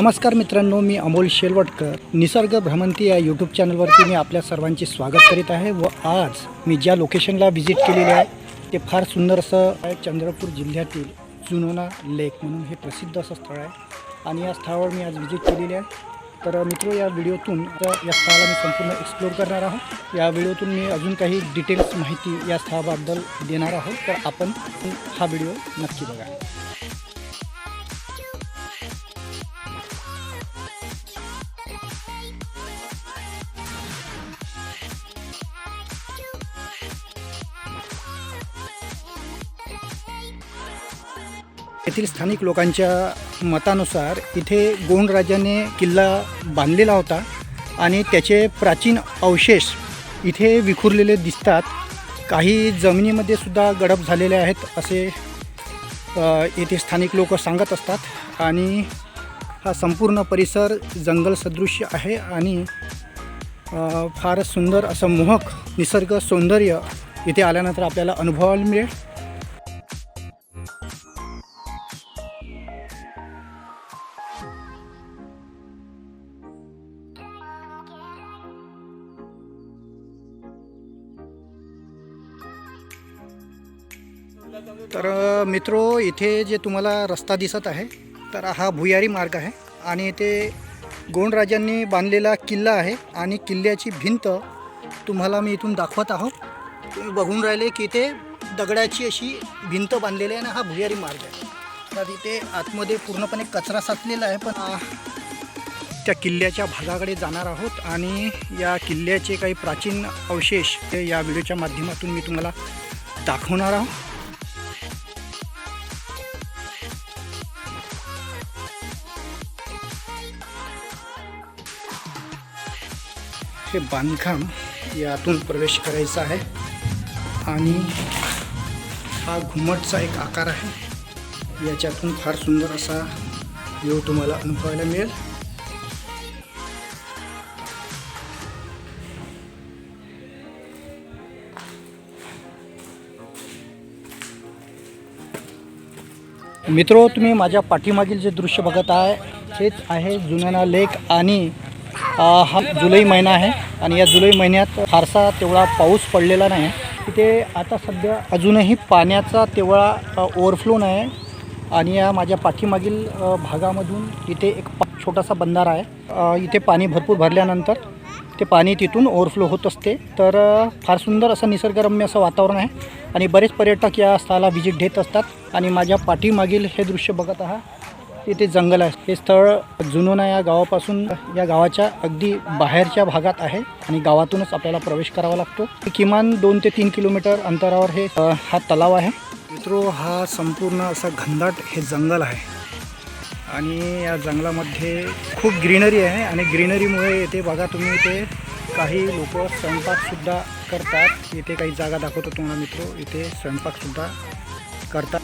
नमस्कार मित्रांनो मी अमोल शेलवटकर. निसर्ग भ्रमंती या यूट्यूब चॅनलवरती मी आपल्या सर्वांचे स्वागत करीत आहे व आज मी ज्या लोकेशनला व्हिजिट केलेले आहे ते फार सुंदर असं आहे. चंद्रपूर जिल्ह्यातील जुनोना लेक म्हणून हे प्रसिद्ध असं स्थळ आहे. आणि या स्थळावर मी आज व्हिजिट केलेली आहे. तर मित्र या व्हिडिओतून या स्थळाला मी संपूर्ण एक्सप्लोर करणार आहोत. या व्हिडिओतून मी अजून काही डिटेल्स माहिती या स्थळाबद्दल देणार आहोत. तर आपण हा व्हिडिओ नक्की बघा. येथील स्थानिक लोकांच्या मतानुसार इथे गोंड राजाने किल्ला बांधलेला होता आणि त्याचे प्राचीन अवशेष इथे विखुरलेले दिसतात. काही जमिनीमध्ये सुद्धा गडप झालेले आहेत असे येथे स्थानिक लोक सांगत असतात. आणि हा संपूर्ण परिसर जंगल सदृश्य आहे आणि फार फारच सुंदर असं मोहक निसर्ग सौंदर्य इथे आल्यानंतर आपल्याला अनुभवायला मिळेल. तर मित्रो इथे जे तुम्हाला रस्ता दिसत आहे तर हा भुयारी मार्ग आहे आणि इथे गोंड राजांनी बांधलेला किल्ला आहे आणि किल्ल्याची भिंत तुम्हाला मी इथून दाखवत आहोत. तुम्ही बघून राहिले की इथे दगडाची अशी भिंत बांधलेली आहे आणि हा भुयारी मार्ग आहे. तर इथे आतमध्ये पूर्णपणे कचरा साचलेला आहे पण त्या किल्ल्याच्या भागाकडे जाणार आहोत आणि या किल्ल्याचे काही प्राचीन अवशेष हे या व्हिडिओच्या माध्यमातून मी तुम्हाला दाखवणार आहोत. हे बांधकाम यातून प्रवेश करायचा आहे. आणि हा घुमटचा एक आकार आहे. याच्यातून फार सुंदर असा व्ह्यू तुम्हाला अनुभवायला मिळेल. मित्रो तुम्ही माझ्या पाठीमागील जे दृश्य बघत आहे हेच आहे जुन्याना लेक आणि हा जुलै महिना आहे आणि या जुलै महिन्यात फारसा तेवढा पाऊस पडलेला नाही. तिथे आता सध्या अजूनही पाण्याचा तेवढा ओव्हरफ्लो नाही. आहे आणि या माझ्या पाठीमागील भागामधून इथे एक छोटासा बंधारा आहे. इथे पाणी भरपूर भरल्यानंतर ते पाणी तिथून ओव्हरफ्लो होत असते. तर फार सुंदर असं निसर्गरम्य असं वातावरण आहे. आणि बरेच पर्यटक या स्थळाला व्हिजिट देत असतात. आणि माझ्या पाठीमागील हे दृश्य बघत आहात. इथे जंगल आहे. हे स्थळ जुनोना या गावापासून या गावाच्या अगदी बाहेरच्या भागात आहे आणि गावातूनच आपल्याला प्रवेश करावा लागतो. किमान दोन ते तीन किलोमीटर अंतरावर हे हा तलाव आहे. मित्रो हा संपूर्ण असा घनदाट हे जंगल आहे. आणि या जंगलामध्ये खूप ग्रीनरी आहे आणि ग्रीनरीमुळे इथे बघा तुम्ही इथे काही लोक स्वयंपाकसुद्धा करतात. इथे काही जागा दाखवतो तुम्हाला मित्र. इथे स्वयंपाकसुद्धा करतात.